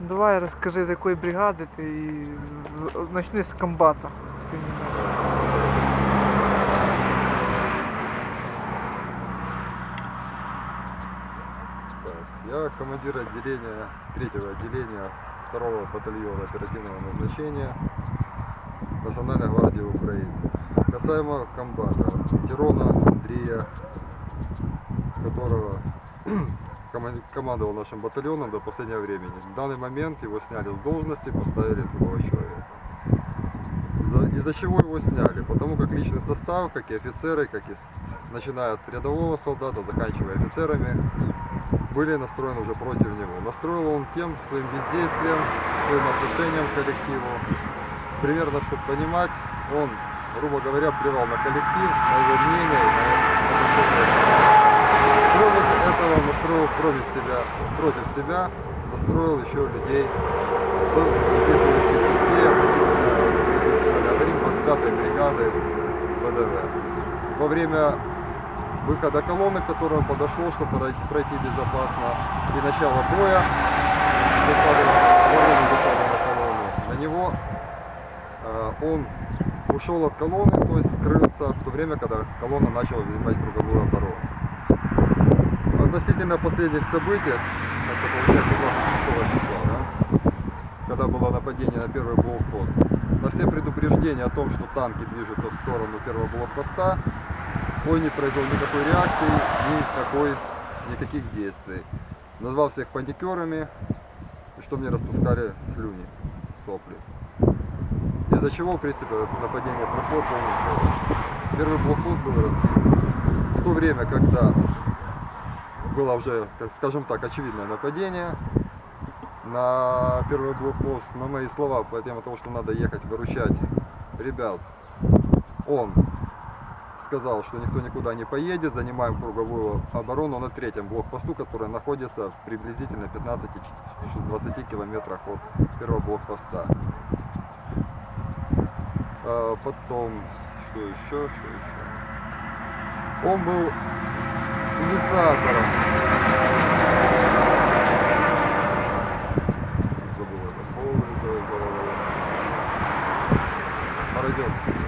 Давай розкажи, з якої бригади ти і з- почни з комбата. Ти не знаєш. Так, Я командир отделения, третьего отделения второго батальона оперативного назначения Национальной гвардии Украины. Касаемо комбата, Тирона Андрея, которого коман- командовал нашим батальоном до последнего времени. В данный момент его сняли с должности, поставили другого человека. За- Из-за чего его сняли? Потому как личный состав, как и офицеры, как и начиная от рядового солдата, заканчивая офицерами, были настроены уже против него. Настроил он тем своим бездействием, своим отношением к коллективу. Примерно, чтобы понимать, он, грубо говоря, плевал на коллектив, на его мнение, на кроме себя, против себя, настроил еще людей с гитлеровских частей относительно, если мы говорим, 25-й бригады ВДВ. Во время выхода колонны, к которой он подошел, чтобы пройти, пройти безопасно, и начало боя, засады на колонну, на него э, он ушел от колонны, то есть скрылся в то время, когда колонна начала занимать круговую оборону. Относительно последних событий, это получается 26 числа, да, когда было нападение на первый блокпост, на все предупреждения о том, что танки движутся в сторону первого блокпоста, он не произвел никакой реакции, никакой, никаких действий. Назвал всех паникерами, и что мне распускали слюни, сопли. Из-за чего, в принципе, нападение прошло полный ход. Первый блокпост был разбит. В то время, когда было уже, скажем так, очевидное нападение на первый блокпост, на мои слова по теме того, что надо ехать выручать ребят, он сказал, что никто никуда не поедет, занимаем круговую оборону на третьем блокпосту, который находится в приблизительно 15-20 километрах от первого блокпоста. А, Потом, что еще, что еще? Он был стабілізатором. Забыл это слово, Перейдемся.